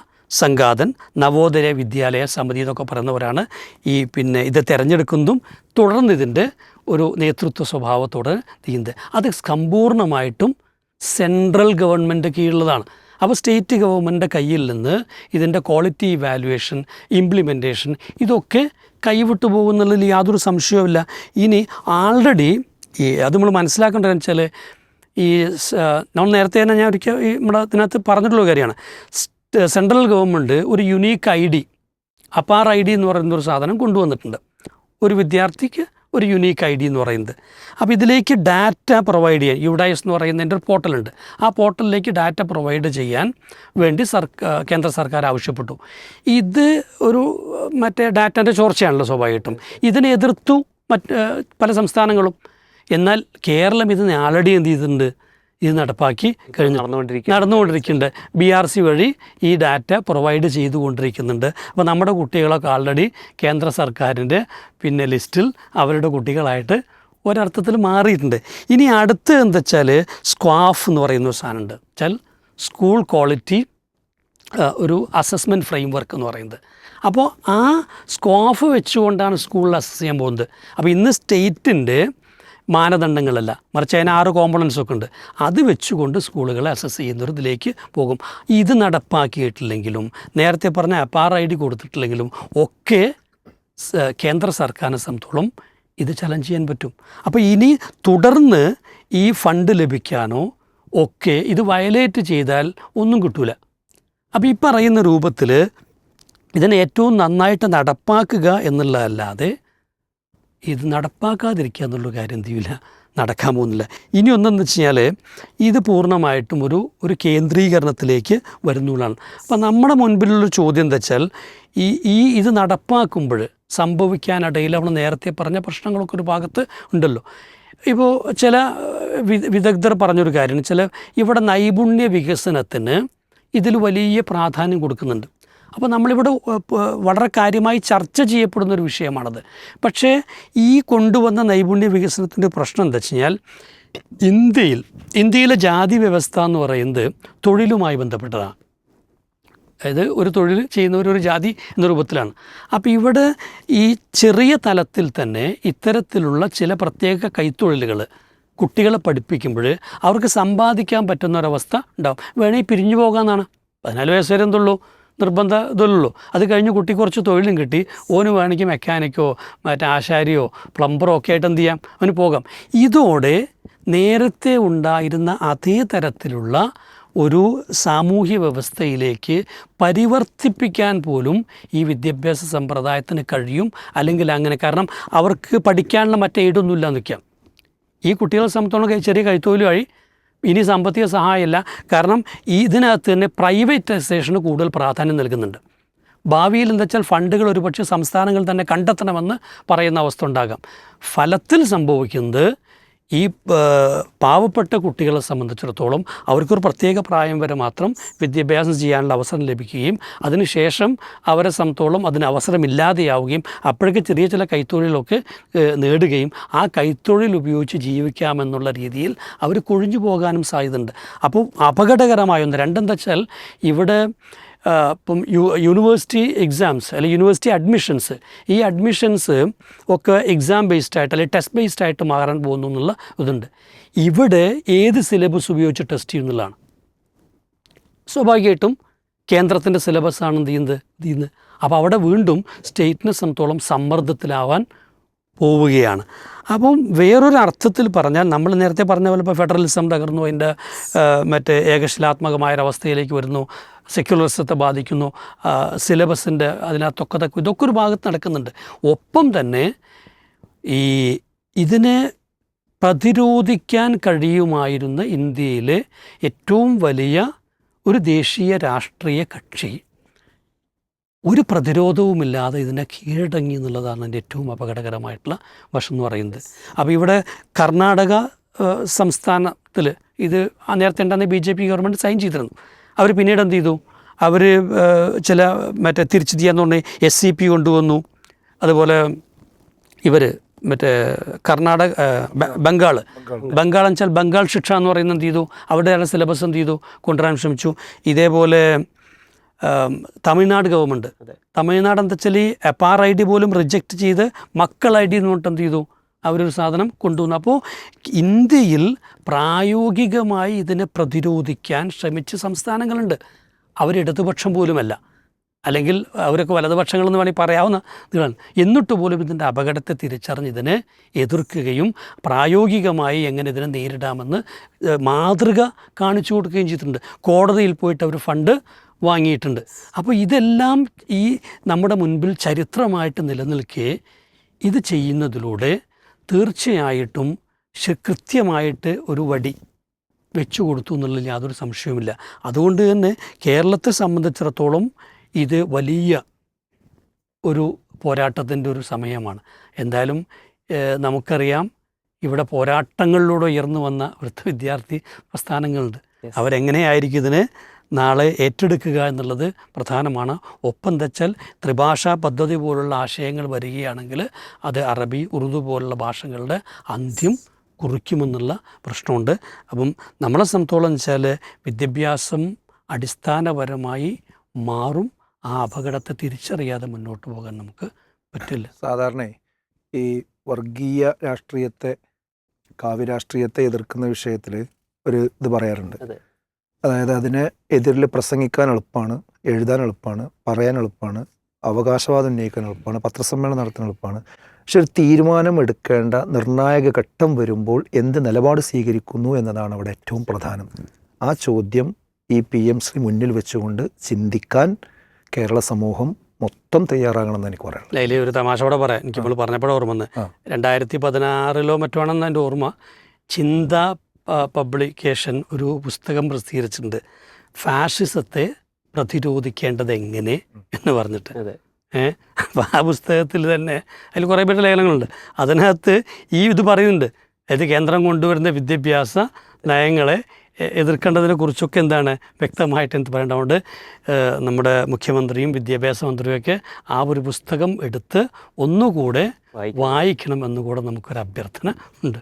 സംഘാതൻ നവോദയ വിദ്യാലയ സമിതി എന്നൊക്കെ പറയുന്നവരാണ്. ഈ പിന്നെ ഇത് തിരഞ്ഞെടുക്കുന്നതും തുടർന്ന് ഇതിന്റെ ഒരു നേതൃത്വ സ്വഭാവത്തോടെ ചെയ്യുന്നത് അത് സമ്പൂർണമായിട്ടും സെൻട്രൽ ഗവൺമെന്റ് കീഴിലുള്ളതാണ്. അപ്പോൾ സ്റ്റേറ്റ് ഗവൺമെന്റിന്റെ കയ്യിൽ നിന്ന് ഇതിന്റെ ക്വാളിറ്റി ഇവാലുവേഷൻ ഇംപ്ലിമെന്റേഷൻ ഇതൊക്കെ കൈവിട്ടു പോകുന്നുള്ളതിൽ യാതൊരു സംശയവുമില്ല. ഇനി ആൾറെഡി ഈ അത് നമ്മൾ മനസ്സിലാക്കേണ്ടതെന്ന് വെച്ചാൽ ഈ നമ്മൾ നേരത്തെ തന്നെ ഞാൻ ഒരിക്കൽ നമ്മുടെ ഇതിനകത്ത് പറഞ്ഞിട്ടുള്ള കാര്യമാണ്. സെൻട്രൽ ഗവൺമെന്റ് ഒരു unique I D APAAR I D എന്ന് പറയുന്ന ഒരു സാധനം കൊണ്ടുവന്നിട്ടുണ്ട്. ഒരു വിദ്യാർത്ഥിക്ക് ഒരു യുണീക്ക് ഐ ഡി എന്ന് പറയുന്നത്. അപ്പോൾ ഇതിലേക്ക് ഡാറ്റ പ്രൊവൈഡ് ചെയ്യാൻ യുഡൈസ് എന്ന് പറയുന്നതിന്റെ ഒരു പോർട്ടലുണ്ട് ആ പോർട്ടലിലേക്ക് ഡാറ്റ പ്രൊവൈഡ് ചെയ്യാൻ വേണ്ടി സർക്കാർ കേന്ദ്ര സർക്കാർ ആവശ്യപ്പെട്ടു. ഇത് ഒരു മറ്റേ ഡാറ്റന്റെ ചോർച്ചയാണല്ലോ സ്വാഭാവികമായിട്ടും. ഇതിനെ എതിർത്തു മറ്റ് പല സംസ്ഥാനങ്ങളും. എന്നാൽ കേരളം ഇതിനെ ആൾറെഡി എന്ത് ചെയ്തിട്ടുണ്ട്? ഇത് നടപ്പാക്കി കഴിഞ്ഞു. നടന്നുകൊണ്ടിരിക്കുന്നുണ്ട്. ബി ആർ സി വഴി ഈ ഡാറ്റ പ്രൊവൈഡ് ചെയ്തുകൊണ്ടിരിക്കുന്നുണ്ട്. അപ്പോൾ നമ്മുടെ കുട്ടികളൊക്കെ ആൾറെഡി കേന്ദ്ര സർക്കാരിന്റെ പിന്നെ ലിസ്റ്റിൽ അവരുടെ കുട്ടികളായിട്ട് ഒരർത്ഥത്തിൽ മാറിയിട്ടുണ്ട്. ഇനി അടുത്ത് എന്താ വെച്ചാൽ സ്ക്വാഫ് എന്ന് പറയുന്ന ഒരു സാധനമുണ്ട്. വെച്ചാൽ സ്കൂൾ ക്വാളിറ്റി ഒരു അസസ്മെന്റ് ഫ്രെയിം വർക്ക് എന്ന് പറയുന്നത്. അപ്പോൾ ആ സ്ക്വാഫ് വെച്ചുകൊണ്ടാണ് സ്കൂളിൽ അസസ് ചെയ്യാൻ പോകുന്നത്. അപ്പോൾ ഇന്ന് സ്റ്റേറ്റിന്റെ മാനദണ്ഡങ്ങളല്ല. മറിച്ച് അതിന് ആറ് കോമ്പണൻസ് ഒക്കെ ഉണ്ട്. അത് വെച്ചുകൊണ്ട് സ്കൂളുകളെ അസസ് ചെയ്യുന്നതിലേക്ക് പോകും. ഇത് നടപ്പാക്കിയിട്ടില്ലെങ്കിലും നേരത്തെ പറഞ്ഞ അപ്പാർ ഐ ഡി കൊടുത്തിട്ടില്ലെങ്കിലും ഒക്കെ കേന്ദ്ര സർക്കാരിനെ സംബന്ധിച്ചോളം ഇത് ചലഞ്ച് ചെയ്യാൻ പറ്റും. അപ്പോൾ ഇനി തുടർന്ന് ഈ ഫണ്ട് ലഭിക്കാനോ ഒക്കെ ഇത് വയലേറ്റ് ചെയ്താൽ ഒന്നും കിട്ടൂല. അപ്പോൾ ഈ പറയുന്ന രൂപത്തിൽ ഇതിനെ ഏറ്റവും നന്നായിട്ട് നടപ്പാക്കുക എന്നുള്ളതല്ലാതെ ഇത് നടപ്പാക്കാതിരിക്കുക എന്നുള്ള കാര്യം എന്ത് ചെയ്യില്ല നടക്കാൻ പോകുന്നില്ല. ഇനി ഒന്നെന്ന് വെച്ച് കഴിഞ്ഞാൽ ഇത് പൂർണമായിട്ടും ഒരു ഒരു കേന്ദ്രീകരണത്തിലേക്ക് വരുന്നുള്ളതാണ് അപ്പം നമ്മുടെ മുൻപിലുള്ള ചോദ്യം എന്താ വെച്ചാൽ ഈ ഈ ഇത് നടപ്പാക്കുമ്പോൾ സംഭവിക്കാനിടയിൽ നമ്മൾ നേരത്തെ പറഞ്ഞ പ്രശ്നങ്ങളൊക്കെ ഒരു ഭാഗത്ത് ഉണ്ടല്ലോ. ഇപ്പോൾ ചില വിദഗ്ധർ പറഞ്ഞൊരു കാര്യം ചില ഇവിടെ നൈപുണ്യ വികസനത്തിന് ഇതിൽ വലിയ പ്രാധാന്യം കൊടുക്കുന്നുണ്ട്. അപ്പോൾ നമ്മളിവിടെ വളരെ കാര്യമായി ചർച്ച ചെയ്യപ്പെടുന്ന ഒരു വിഷയമാണത്. പക്ഷേ ഈ കൊണ്ടുവന്ന നൈപുണ്യ വികസനത്തിന്റെ പ്രശ്നം എന്താ വെച്ച് കഴിഞ്ഞാൽ ഇന്ത്യയിൽ ഇന്ത്യയിലെ ജാതി വ്യവസ്ഥ എന്ന് പറയുന്നത് തൊഴിലുമായി ബന്ധപ്പെട്ടതാണ്. അതായത് ഒരു തൊഴിൽ ചെയ്യുന്നവർ ഒരു ജാതി എന്ന രൂപത്തിലാണ്. അപ്പോൾ ഇവിടെ ഈ ചെറിയ തലത്തിൽ തന്നെ ഇത്തരത്തിലുള്ള ചില പ്രത്യേക കൈത്തൊഴിലുകൾ കുട്ടികളെ പഠിപ്പിക്കുമ്പോൾ അവർക്ക് സമ്പാദിക്കാൻ പറ്റുന്ന ഒരവസ്ഥ ഉണ്ടാവും. വേണമെങ്കിൽ പിരിഞ്ഞു പോകാമെന്നാണ് പതിനാല് വയസ്സ് വരെ എന്തുള്ളൂ. നിർബന്ധ ഇതല്ലോ അത് കഴിഞ്ഞ് കുട്ടി കുറച്ച് തൊഴിലും കിട്ടി. ഓന് വേണമെങ്കിൽ മെക്കാനിക്കോ മറ്റേ ആശാരിയോ പ്ലംബറോ ഒക്കെ ആയിട്ട് എന്ത് ചെയ്യാം? അവന് പോകാം. ഇതോടെ നേരത്തെ ഉണ്ടായിരുന്ന അതേ തരത്തിലുള്ള ഒരു സാമൂഹ്യ വ്യവസ്ഥയിലേക്ക് പരിവർത്തിപ്പിക്കാൻ പോലും ഈ വിദ്യാഭ്യാസ സമ്പ്രദായത്തിന് കഴിയും. അല്ലെങ്കിൽ അങ്ങനെ കാരണം അവർക്ക് പഠിക്കാനുള്ള മറ്റേ എയ്ഡൊന്നുമില്ല നിൽക്കാം. ഈ കുട്ടികളെ സംബന്ധിച്ചോളം ചെറിയ കൈത്തൊഴിൽ വഴി ഇനി സാമ്പത്തിക സഹായമല്ല. കാരണം ഇതിനകത്ത് തന്നെ പ്രൈവറ്റൈസേഷന് കൂടുതൽ പ്രാധാന്യം നൽകുന്നുണ്ട്. ഭാവിയിൽ എന്താ വെച്ചാൽ ഫണ്ടുകൾ ഒരുപക്ഷെ സംസ്ഥാനങ്ങൾ തന്നെ കണ്ടെത്തണമെന്ന് പറയുന്ന അവസ്ഥ ഉണ്ടാകാം. ഫലത്തിൽ സംഭവിക്കുന്നത് ഈ പാവപ്പെട്ട കുട്ടികളെ സംബന്ധിച്ചിടത്തോളം അവർക്കൊരു പ്രത്യേക പ്രായം വരെ മാത്രം വിദ്യാഭ്യാസം ചെയ്യാനുള്ള അവസരം ലഭിക്കുകയും അതിനുശേഷം അവരെ സംബന്ധിച്ചോളം അതിന് അവസരമില്ലാതെയാവുകയും അപ്പോഴേക്ക് ചെറിയ ചില കൈത്തൊഴിലൊക്കെ നേടുകയും ആ കൈത്തൊഴിൽ ഉപയോഗിച്ച് ജീവിക്കാമെന്നുള്ള രീതിയിൽ അവർ കൊഴിഞ്ഞു പോകാനും സാധ്യതയുണ്ട്. അപ്പോൾ അപകടകരമായ ഒന്ന്. രണ്ടെന്താ വെച്ചാൽ ഇവിടെ ഇപ്പം യു യൂണിവേഴ്സിറ്റി എക്സാംസ് അല്ലെങ്കിൽ യൂണിവേഴ്സിറ്റി അഡ്മിഷൻസ് ഈ അഡ്മിഷൻസ് ഒക്കെ എക്സാം ബേസ്ഡ് ആയിട്ട് അല്ലെങ്കിൽ ടെസ്റ്റ് ബേസ്ഡ് ആയിട്ട് മാറാൻ പോകുന്നു എന്നുള്ള ഇതുണ്ട്. ഇവിടെ ഏത് സിലബസ് ഉപയോഗിച്ച് ടെസ്റ്റ് ചെയ്യുന്നതാണ് സ്വാഭാവികമായിട്ടും കേന്ദ്രത്തിന്റെ സിലബസാണ് എന്ത് ചെയ്യുന്നത്? ചെയ്യുന്നത്. അപ്പോൾ അവിടെ വീണ്ടും സ്റ്റേറ്റിനെ സംബന്ധിച്ചോളം സമ്മർദ്ദത്തിലാവാൻ പോവുകയാണ്. അപ്പം വേറൊരു അർത്ഥത്തിൽ പറഞ്ഞാൽ നമ്മൾ നേരത്തെ പറഞ്ഞ പോലെ ഇപ്പോൾ ഫെഡറലിസം തകർന്നു അതിന്റെ മറ്റേ ഏകശിലാത്മകമായൊരവസ്ഥയിലേക്ക് വരുന്നു സെക്യുലറിസത്തെ ബാധിക്കുന്നു സിലബസിന്റെ അതിനകത്തൊക്കെ തക്ക- ഇതൊക്കെ ഒരു ഭാഗത്ത് നടക്കുന്നുണ്ട്. ഒപ്പം തന്നെ ഈ ഇതിനെ പ്രതിരോധിക്കാൻ കഴിയുമായിരുന്ന ഇന്ത്യയിലെ ഏറ്റവും വലിയ ഒരു ദേശീയ രാഷ്ട്രീയ കക്ഷി ഒരു പ്രതിരോധവുമില്ലാതെ ഇതിനെ കീഴടങ്ങി എന്നുള്ളതാണ് എന്റെ ഏറ്റവും അപകടകരമായിട്ടുള്ള വശം എന്ന് പറയുന്നത്. അപ്പോൾ ഇവിടെ കർണാടക സംസ്ഥാനത്തിൽ ഇത് നേരത്തെ ഉണ്ടാകുന്ന B J P government sign ചെയ്തിരുന്നു. അവർ പിന്നീട് എന്ത് ചെയ്തു? അവർ ചില മറ്റേ തിരിച്ചു ചെയ്യാന്ന് പറഞ്ഞ് എസ് സി പി കൊണ്ടുവന്നു. അതുപോലെ ഇവർ മറ്റേ കർണാടക ബംഗാൾ. ബംഗാൾ എന്ന് വെച്ചാൽ ബംഗാൾ ശിക്ഷ എന്ന് പറയുന്നത് എന്ത് ചെയ്തു? അവരുടെ സിലബസ് എന്ത് ചെയ്തു? കൊണ്ടുവരാൻ ശ്രമിച്ചു. ഇതേപോലെ തമിഴ്നാട് ഗവൺമെന്റ്. തമിഴ്നാട് എന്താ വെച്ചാൽ ഈ എപ്പാർ ഐ ഡി പോലും റിജക്റ്റ് ചെയ്ത് മക്കൾ ഐ ഡി എന്ന് പറഞ്ഞിട്ട് എന്ത് ചെയ്തു? അവരൊരു സാധനം കൊണ്ടുവന്നു. അപ്പോൾ ഇന്ത്യയിൽ പ്രായോഗികമായി ഇതിനെ പ്രതിരോധിക്കാൻ ശ്രമിച്ച സംസ്ഥാനങ്ങളുണ്ട്. അവർ ഇടതുപക്ഷം പോലുമല്ല. അല്ലെങ്കിൽ അവരൊക്കെ വലതുപക്ഷങ്ങളെന്ന് വേണമെങ്കിൽ പറയാവുന്ന ഇതാണ് എന്നിട്ട് പോലും ഇതിന്റെ അപകടത്തെ തിരിച്ചറിഞ്ഞ് ഇതിനെ എതിർക്കുകയും പ്രായോഗികമായി എങ്ങനെ ഇതിനെ നേരിടാമെന്ന് മാതൃക കാണിച്ചു കൊടുക്കുകയും ചെയ്തിട്ടുണ്ട്. കോടതിയിൽ പോയിട്ട് അവർ ഫണ്ട് വാങ്ങിയിട്ടുണ്ട്. അപ്പോൾ ഇതെല്ലാം ഈ നമ്മുടെ മുൻപിൽ ചരിത്രമായിട്ട് നിലനിൽക്കെ ഇത് ചെയ്യുന്നതിലൂടെ തീർച്ചയായിട്ടും കൃത്യമായിട്ട് ഒരു വടി വെച്ചു കൊടുത്തു എന്നുള്ളതിൽ യാതൊരു സംശയവുമില്ല. അതുകൊണ്ട് തന്നെ കേരളത്തെ സംബന്ധിച്ചിടത്തോളം ഇത് വലിയ ഒരു പോരാട്ടത്തിന്റെ ഒരു സമയമാണ്. എന്തായാലും നമുക്കറിയാം ഇവിടെ പോരാട്ടങ്ങളിലൂടെ ഉയർന്നു വന്ന വൃദ്ധ വിദ്യാർത്ഥി പ്രസ്ഥാനങ്ങളുണ്ട്. അവരെങ്ങനെയായിരിക്കും ഇതിനെ നാളെ ഏറ്റെടുക്കുക എന്നുള്ളത് പ്രധാനമാണ്. ഒപ്പം തെച്ചാൽ ത്രിഭാഷാ പദ്ധതി പോലുള്ള ആശയങ്ങൾ വരികയാണെങ്കിൽ അത് അറബി ഉറുദു പോലുള്ള ഭാഷകളുടെ അന്ത്യം കുറിക്കുമെന്നുള്ള പ്രശ്നമുണ്ട്. അപ്പം നമ്മളെ സംബന്ധിച്ചോളം വെച്ചാൽ വിദ്യാഭ്യാസം അടിസ്ഥാനപരമായി മാറും. ആ അപകടത്തെ തിരിച്ചറിയാതെ മുന്നോട്ട് പോകാൻ നമുക്ക് പറ്റില്ല. സാധാരണ ഈ വർഗീയ രാഷ്ട്രീയത്തെ കാവ്യരാഷ്ട്രീയത്തെ എതിർക്കുന്ന വിഷയത്തിൽ ഒരു ഇത് പറയാറുണ്ട്. അതെ. അതായത് അതിനെ എതിരിൽ പ്രസംഗിക്കാൻ എളുപ്പമാണ് എഴുതാൻ എളുപ്പമാണ് പറയാൻ എളുപ്പമാണ് അവകാശവാദം ഉന്നയിക്കാൻ എളുപ്പമാണ് പത്രസമ്മേളനം നടത്താൻ എളുപ്പമാണ്. പക്ഷെ ഒരു തീരുമാനം എടുക്കേണ്ട നിർണായക ഘട്ടം വരുമ്പോൾ എന്ത് നിലപാട് സ്വീകരിക്കുന്നു എന്നതാണ് അവിടെ ഏറ്റവും പ്രധാനം. ആ ചോദ്യം ഈ പി എം ശ്രീ മുന്നിൽ വെച്ചുകൊണ്ട് ചിന്തിക്കാൻ കേരള സമൂഹം മൊത്തം തയ്യാറാകണമെന്ന് എനിക്ക് പറയാം അതിൽ ഒരു കൂടെ പറയാം. എനിക്കിപ്പോൾ പറഞ്ഞപ്പോഴേ ഓർമ്മ വന്ന്. രണ്ടായിരത്തി പതിനാറിലോ മറ്റോ ആണെന്ന് എന്റെ ഓർമ്മ. ചിന്ത പബ്ലിക്കേഷൻ ഒരു പുസ്തകം പ്രസിദ്ധീകരിച്ചിട്ടുണ്ട്. ഫാഷിസത്തെ പ്രതിരോധിക്കേണ്ടത് എങ്ങനെ എന്ന് പറഞ്ഞിട്ട്. ഏഹ് അപ്പോൾ ആ പുസ്തകത്തിൽ തന്നെ അതിൽ കുറേ പേരുടെ ലേഖനങ്ങളുണ്ട്. അതിനകത്ത് ഈ ഇത് പറയുന്നുണ്ട്. അതായത് കേന്ദ്രം കൊണ്ടുവരുന്ന വിദ്യാഭ്യാസ നയങ്ങളെ എതിർക്കേണ്ടതിനെ കുറിച്ചൊക്കെ എന്താണ് വ്യക്തമായിട്ട് എന്ത് പറയേണ്ടതുകൊണ്ട് നമ്മുടെ മുഖ്യമന്ത്രിയും വിദ്യാഭ്യാസ മന്ത്രിയൊക്കെ ആ ഒരു പുസ്തകം എടുത്ത് ഒന്നുകൂടെ വായിക്കും വായിക്കണം എന്നുകൂടെ നമുക്കൊരു അഭ്യർത്ഥന ഉണ്ട്